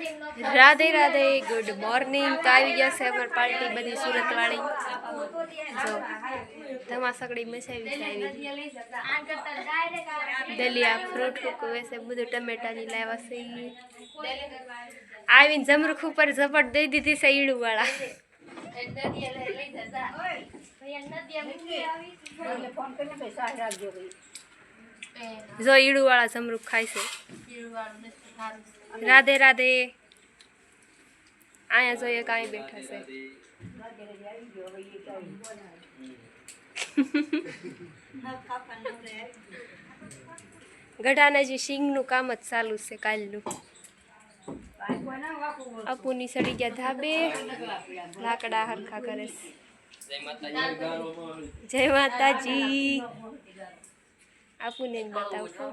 Radhe Radhe good morning તો આવી ગયા છે અમારી પાર્ટી બધી સુરત વાળી જો ધમા સકડી મચાવી છે આવી. દલિયા ફ્રૂટ હુકવે છે, બધું ટમેટાની લાવ્યા છે. આવીને જમરૂખ ઉપર ઝપટ દઈ દીધી છે ઈડું વાળા જો ઈડું વાળા જમરૂખ ખાય છે. રાધે રાધે. અહીંયા જોઈએ કાંઈ બેઠા છે. ગઢાના જે સિંગનું કામ જ ચાલુ છે કાલનું. અપુની સડી ગયા ધાબે. લાકડા હરખા કરે જય માતાજી. આપુને જ બતાવશો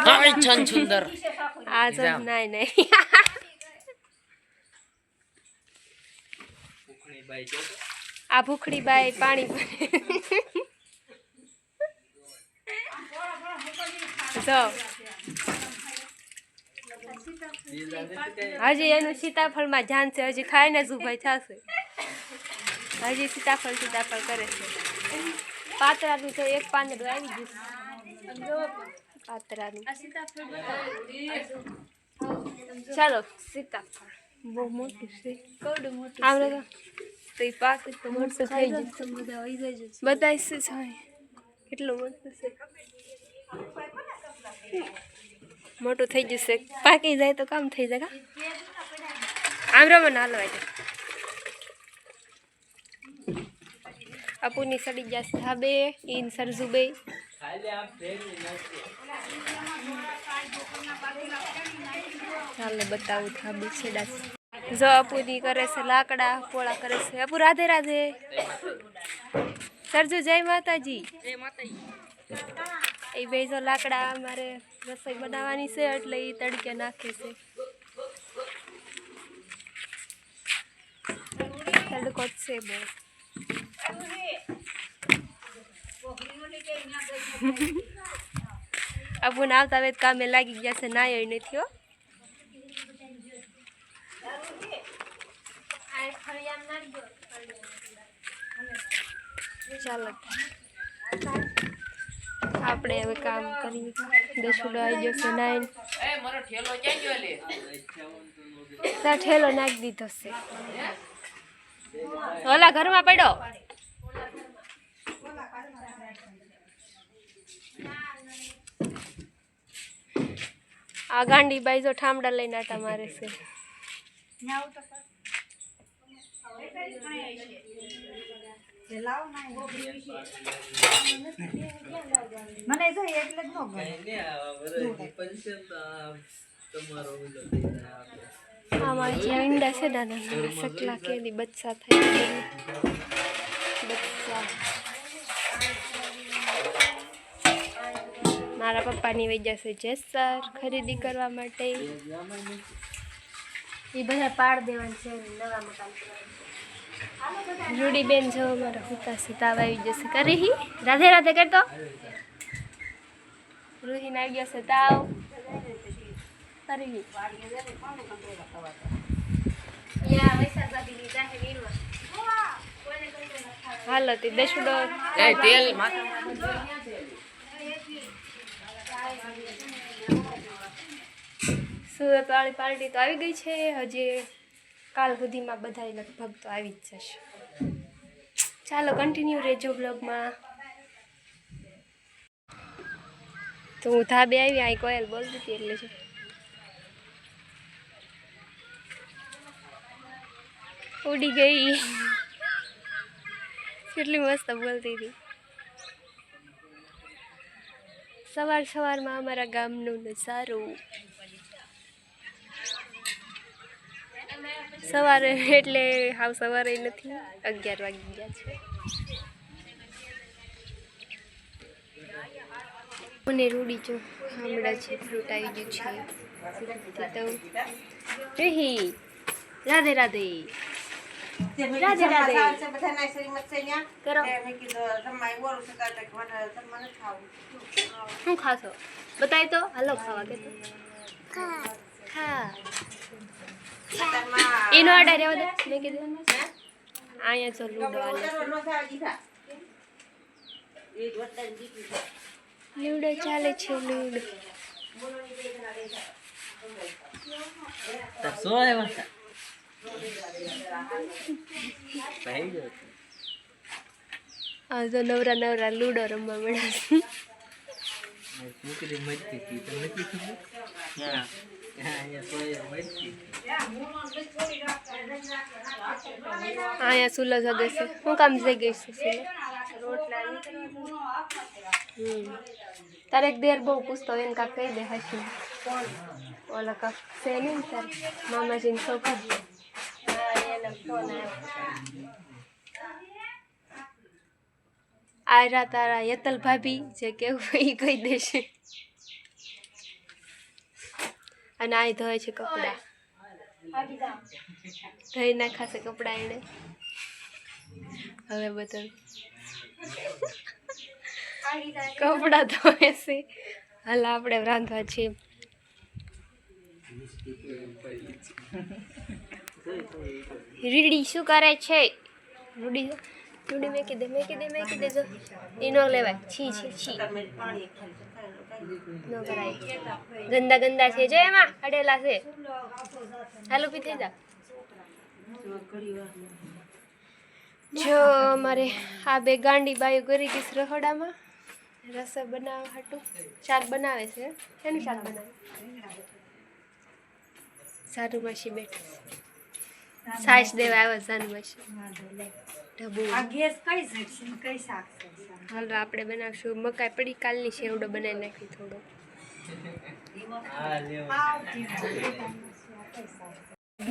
કાંઈ છન સુંદર આ તો નહીં નહીં આ ભૂખડી બાઈ પાણી હજી એનું સીતાફળમાં જાન છે હજી ખાઈને જ ઉભાઈ થશે હજી સીતાફળ સીતાફળ કરે છે પાતરાનું તો એક પાંદડું આવી ગયું પાતરાનું ચાલો સીતાફળ બહુ મોટું છે આમ તો તો એ પાક તો મોટું થઈ જશે બધા છે છાય કેટલું મોટું છે મોટું થઈ જશે પાકી જાય તો કામ થઈ જાય કા આમ રમણ હાલવા જાય અપુની સડી જાસ ધાબે ઈન સરજુબે ચાલે બતાવું ધાબે છેડા જો અપુની કરે છે લાકડા, પોળા કરે છે. અપુ રાધે રાધે. સરજુ, જય માતાજી. એ બે લાકડા મારે રસોઈ બનાવવાની છે એટલે એ તડકે નાખે છે. તડકો છે બહુ અપુને આવતા વેત કામે લાગી ગયા છે નાયો નથી હો. ચાલો. આપણે હવે કામ કરી દસુડો આવી જશે નાઈન ત્યાં ઠેલો નાખી દીધો છે. ઓલા ઘરમાં પડ્યો આ ગાંડી બાઈ જો ઠામડા લઈને આટા મારે છે. મને જો એટલે જ ન ગમે. આમાં જે ઈંડા છે નાના નાના સકલા કેદી બચ્ચા થઈ બચ્ચા. મારા પપ્પાની વૈ જશે જેસર ખરીદી કરવા માટે. એ બધા પાડ દેવાના છે નવા મકાન રૂડીબેન જો મારા હુતા સીતા આવી જશે. કરી રાધે રાધે કરતો રૂહીન આવી ગયો છે તાવ. કરી હાલો તે દેશુડો એ તેલ સુરત વાળી પાર્ટી તો આવી ગઈ છે. હજી કાલ સુધીમાં બધા લગભગ તો આવી જ જશે. ચાલો કન્ટિન્યુ રહેજો બ્લોગમાં તો હું ધાબે આવી આ કોયલ બોલતી હતી એટલે છે. ઉડી ગઈ કેટલી મસ્ત બોલતી હતી સવાર સવારમાં અમારા ગામનું નજારું સવારે એટલે હાવ સવારે નથી અગિયાર વાગી ગયા છે મને રૂડી જો હમણાં છે ફ્રૂટ આવી ગયું છે તો રાધે રાધે તે મેં રાધે કીધું રાધે. જમવા ખાવાનું છે, બધાના શ્રીમત છે ન્યા. કરો. તે મેં કીધું જમવા એવું ઓલું છે તો એટલે કે મને જમવા નથી ખાવું. શું ખાશો બતાવી તો હાલો ખાવા કે તો ખા અત્યારમાં એનો ઓર્ડર રહેવા દે મેં કીધું અહીંયા જો લૂડો હાલે દરરોજ નો ખાવા દીધા. એ જ વસ્તાની દીકરી છે. લૂડો ચાલે છે લૂડો તો શું આવ્યા હતા? ભાઈ ગયો. આ નવરા નવરા લૂડો રમવા મળ્યા અહીંયા સોએ મરતી હતી. અહીંયા સુલો જગે છે. કામ જઈ ગઈ તારે એક દેર બહુ પૂછતો એને કાંક કહી દે હશે ઓલા કાંક છે નહીં તારે? મામાજીની છોકરી આ રા તારા યતલ ભાભી જે કેવું એ કહી દેશે. અને આ ધોય છે કપડાં. ધોઈ નાખાશે કપડાં એને હવે બધું કપડાં ધોવે છે. હાલ આપણે રાંધવા છીએ. રીડી શું કરે છે? રૂડી રૂડી મેકી દે મેકી દે, મેકી કીધે જો. એ લેવાય. છી છી છી. ન કરાય. ગંદા ગંદા છે. જો એમાં અડેલા છે. હાલો પી થઈ જા. જો અમારે આ બે ગાંડી બાયો કરી ગઈ રહોડામાં. રસો બનાવવા હાટું. શાક બનાવે છે. એનું શાક બનાવે? સારું માસી બેઠું સાસ દેવા આવ્યા સારું માસી આ ગેસ કઈ છે? કઈ શાક છે? હાલો આપણે બનાવશું. મકાઈ પડી કાલની શેવડો બનાવી નાખી થોડો.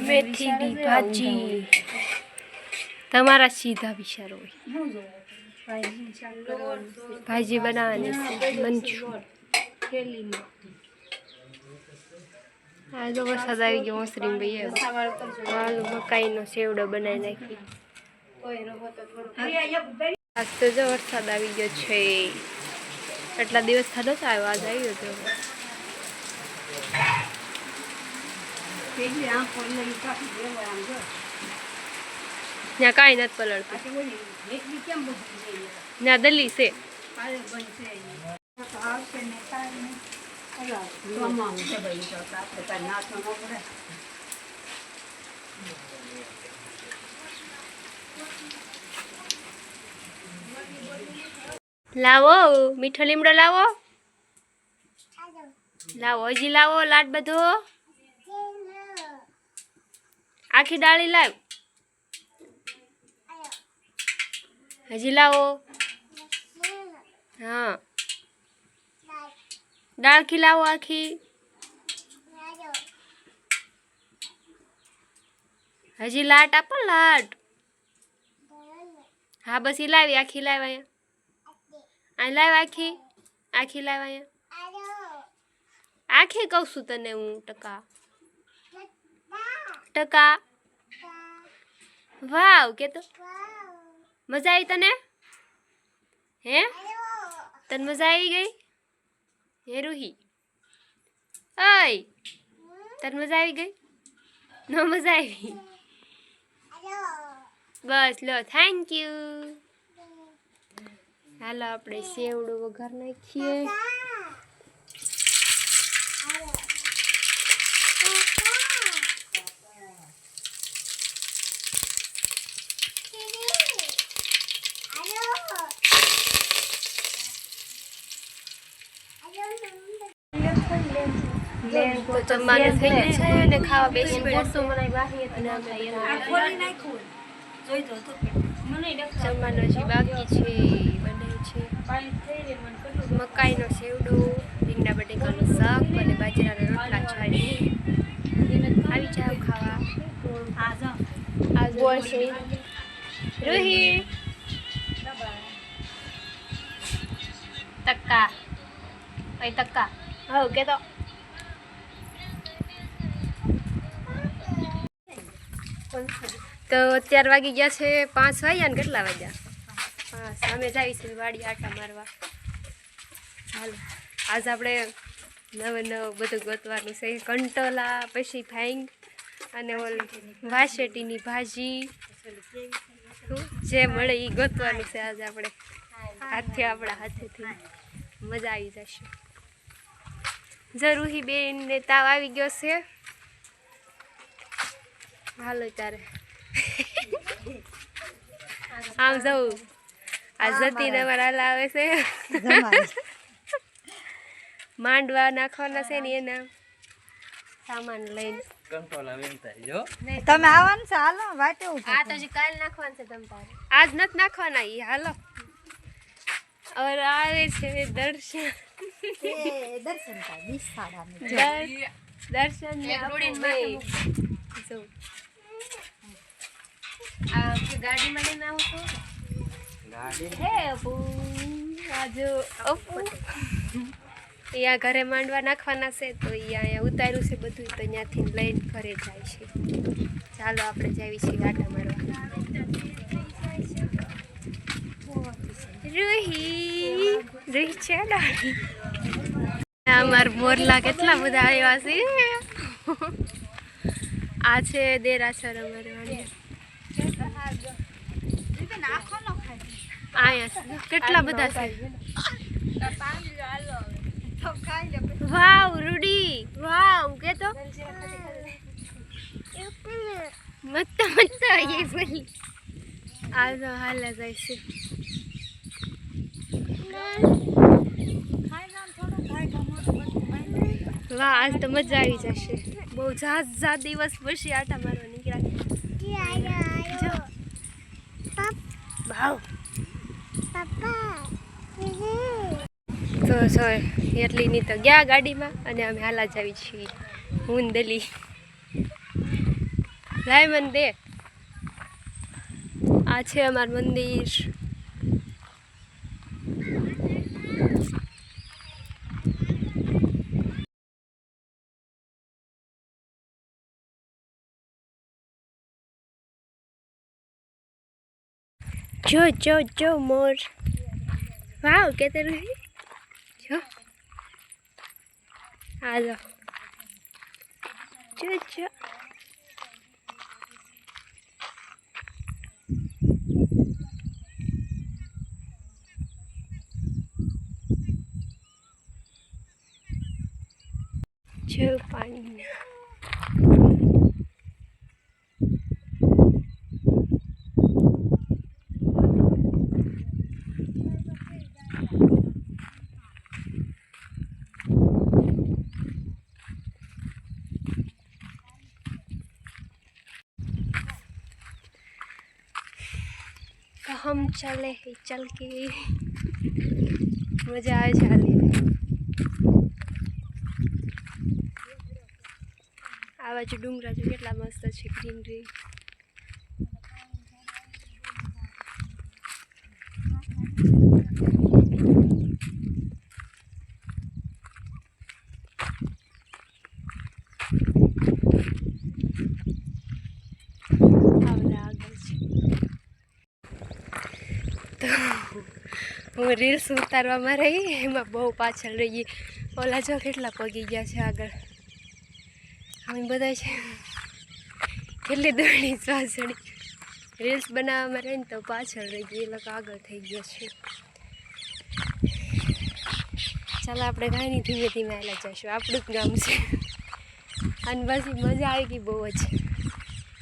મેથીની ભાજી. તમારા સીધા વિચારો હોય. ભાજી બનાવવાની છે મંચુર આ તો વરસાદ આવી ગયો મોસરી ભાઈ હાલ મકાઈનો સેવડો બનાવી નાખી આજ તો જો વરસાદ આવી ગયો છે. એટલા દિવસ થતો તો આવ્યો, આજ આવ્યો તો. ત્યાં કાંઈ નથી પલળતું. ત્યાં દલી છે. લાવો, મીઠો લીમડો લાવો. લાવો, હજી લાવો, લાડ બધો. આખી ડાળી લાવ. હજી લાવો. હા. ડાળખી લાવો આખી. હજી લાટ આપો લાટ. હા, બસ એ લાવી, આખી લાવ અહીં આ લાવ આખી આખી લાવ અહીંયા. આખી કહું છું તને હું, ટકા. ટકા. વાવ, કે તો મજા આવી તને? હે? તને મજા આવી ગઈ? હે રૂહી અય તને મજા આવી ગઈ? ન મજા આવી? બસ, લો થેન્ક યુ હાલો, આપણે સેવડું વઘાર નાખીએ. તો જમવાનું થઈ ગયું છે અને ખાવા બેસી પડ્યું અને આપણે જમવાનું હજી બાકી છે બને છે મકાઈનો સેવડો રીંગણા બટેકાનું શાક અને બાજરાના રોટલા છાડી આવી જાઓ ખાવા આ ગોળ છે રોહી તક્કા તક્કા હવ કે તો અત્યાર વાગી ગયા છે પાંચ વાગ્યા ને કેટલા વાગ્યા? પાંચ અમે છીએ વાડી આટા મારવા. હાલો, આજ આપણે નવે નવ બધું ગોતવાનું છે. કંટોલા, પછી ફાઈંગ અને ઓલ વાસેટીની ભાજી. જે મળે એ ગોતવાનું છે આજે આપણે. હાથે, આપણા હાથેથી. મજા આવી જશે. જરૂરી બેન ને તાવ આવી ગયો છે. હાલો ત્યારે. આમ જવું આ જતીને અમારા હાલ આવે છે. માંડવા નાખવાના છે ને એના. સામાન લઈને. તમે આવવાનું છે? હાલો વાટે આ તો જે કાલ નાખવાનું છે તમ તારે. આજ નથી નાખવાના ઈ હાલો. ઓર આવે છે દર્શન. એ દર્શન. દર્શન ને આપણે બે. જો. આ કે ગાડીમાં લઈને આવું છું? અહીંયા ઘરે માંડવા નાખવાના છે તો અહીંયા ઉતાર્યું છે બધું તો ત્યાંથી લઈને ઘરે જાય છે. ચાલો આપણે જાવી છીએ ગાટા મારવા રૂહી રૂહી છે ડાળી. મોરલા કેટલા બધા આવ્યા છે. આ છે દેરાસર અમારે અહીંયા કેટલા બધા છે? વાવ રૂડી. વાવ કે તો મત મત એ બોલી આ તો હાલ જાય છે. વાહ આજ તો મજા આવી જશે. બહુ જાત જાત દિવસ પછી આટા મારવા નીકળ્યા. જો. ભાવ તો જો એટલીની તો ગયા ગાડીમાં અને અમે હાલા જ આવી છીએ. હું દલી. લાય મને દે આ છે અમારું મંદિર. જો જો જો મોર. વાવ કેતે રહી જો. હાલો જો જો. જો પાણી તો હમ ચલે હે ચલ કે મજા આવે છે હાલી. આ બાજુ ડુંગરા જો કેટલા મસ્ત છે ગ્રીનરી આ બધા આગળ છે તો હું રીલ્સ ઉતારવામાં રહી, એમાં બહુ પાછળ રહી. ઓલા જો કેટલા પગી ગયા છે આગળ. અમે બધા છે. કેટલી દોડી પાછળ રીલ્સ બનાવવામાં રહીને તો પાછળ રહી ગઈ એ લોકો આગળ થઈ ગયા છે. ચાલો આપણે કાંઈ ધીમે ધીમે આવેલા જઈશું. આપણું જ ગામ છે. અને પછી મજા આવી ગઈ બહુ જ.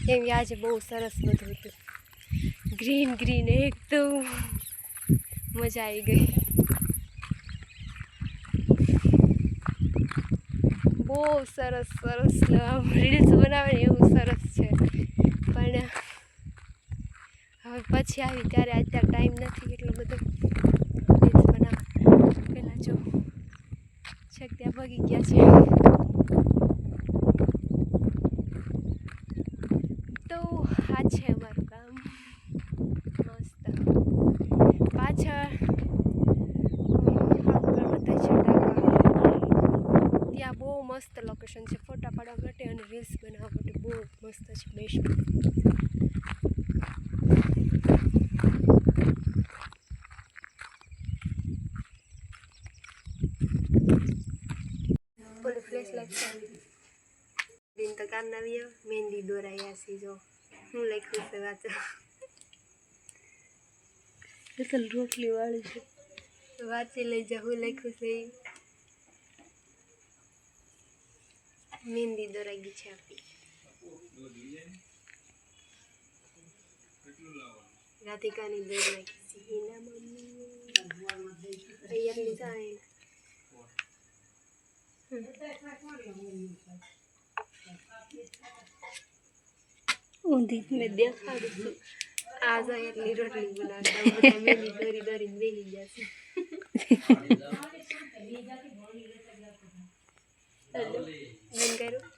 કેમ આજે બહુ સરસ બધું હતું. ગ્રીન ગ્રીન એકદમ મજા આવી ગઈ. બહુ સરસ સરસ રીલ્સ બનાવે એવું સરસ છે. પણ હવે પછી આવી ત્યારે અત્યારે ટાઈમ નથી એટલો બધો. રીલ્સ બનાવવા. પહેલાં જો, છેક ત્યાં ભગી ગયા છે. das Fleisch. બોલે ફ્લેશ લાઈટ દિન તો કામ નવી મહેંદી દોરાયા છે જો હું લખ્યું છે વાંચો એ તો રોટલી વાળી છે વાંચી લઈ જા હું લખ્યું છે મહેંદી દોરાઈ ગઈ આપી આપણી રાધિકાની દોર નાખી છે હિના મમ્મી તૈયાર જાય ઊંધી મેં દેખાડું છું આ જાય એટલી રોટલી બનાવતા બધા મેલી દોરી દોરીને બેસી જશે બંધ કરું